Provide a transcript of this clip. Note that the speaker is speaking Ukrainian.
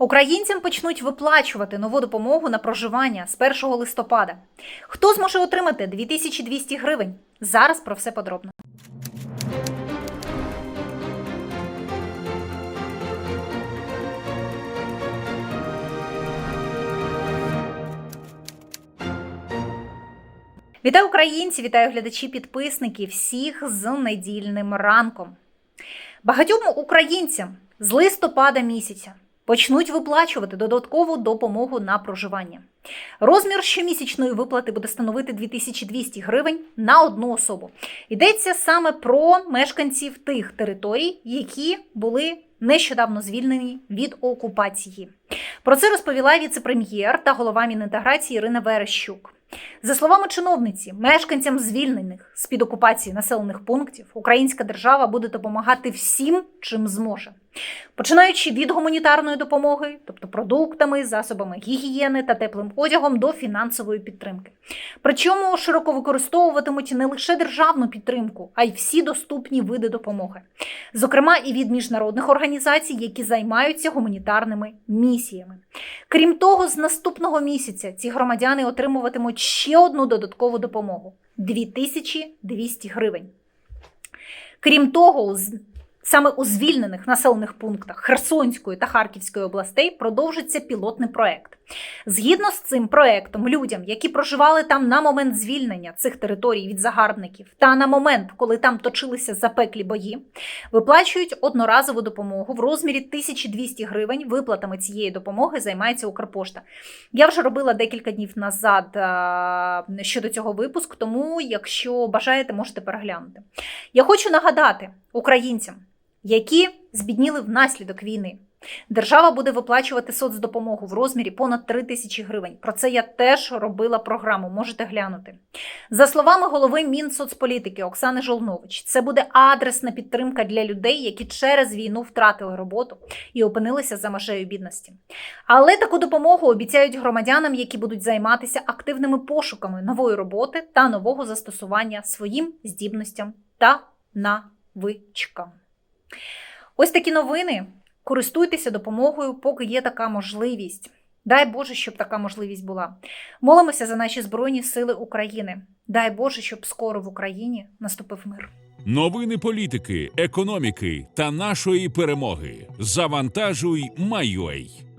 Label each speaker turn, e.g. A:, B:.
A: Українцям почнуть виплачувати нову допомогу на проживання з 1 листопада. Хто зможе отримати 2200 гривень? Зараз про все подробно. Вітаю українці, вітаю глядачі, підписники всіх з недільним ранком. Багатьом українцям з листопада місяця почнуть виплачувати додаткову допомогу на проживання. Розмір щомісячної виплати буде становити 2200 гривень на одну особу. Йдеться саме про мешканців тих територій, які були нещодавно звільнені від окупації. Про це розповіла віце-прем'єр та голова Мінінтеграції Ірина Верещук. За словами чиновниці, мешканцям звільнених з під окупації населених пунктів українська держава буде допомагати всім, чим зможе, починаючи від гуманітарної допомоги, тобто продуктами, засобами гігієни та теплим одягом до фінансової підтримки. Причому широко використовуватимуть не лише державну підтримку, а й всі доступні види допомоги, зокрема і від міжнародних організацій, які займаються гуманітарними місіями. Крім того, з наступного місяця ці громадяни отримуватимуть ще одну додаткову допомогу 2200 гривень. Крім того, саме у звільнених населених пунктах Херсонської та Харківської областей продовжиться пілотний проект. Згідно з цим проектом, людям, які проживали там на момент звільнення цих територій від загарбників та на момент, коли там точилися запеклі бої, виплачують одноразову допомогу в розмірі 1200 гривень. Виплатами цієї допомоги займається Укрпошта. Я вже робила декілька днів назад щодо цього випуску, тому якщо бажаєте, можете переглянути. Я хочу нагадати українцям, які збідніли внаслідок війни. Держава буде виплачувати соцдопомогу в розмірі понад 3 тисячі гривень. Про це я теж робила програму. Можете глянути. За словами голови Мінсоцполітики Оксани Жолнович, це буде адресна підтримка для людей, які через війну втратили роботу і опинилися за межею бідності. Але таку допомогу обіцяють громадянам, які будуть займатися активними пошуками нової роботи та нового застосування своїм здібностям та навичкам. Ось такі новини. Користуйтеся допомогою, поки є така можливість. Дай Боже, щоб така можливість була. Молимося за наші Збройні Сили України. Дай Боже, щоб скоро в Україні наступив мир.
B: Новини політики, економіки та нашої перемоги. Завантажуй, Майой.